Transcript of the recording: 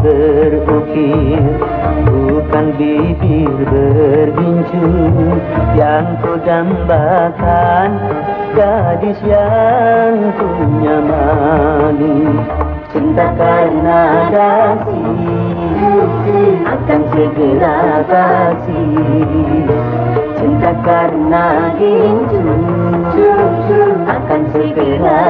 berukir Bukan bibir berbincang Yang ku dambakan Gadis yang punya malu Cinta karena kasih Akan segera kasih. Cinta karena gincu Akan segera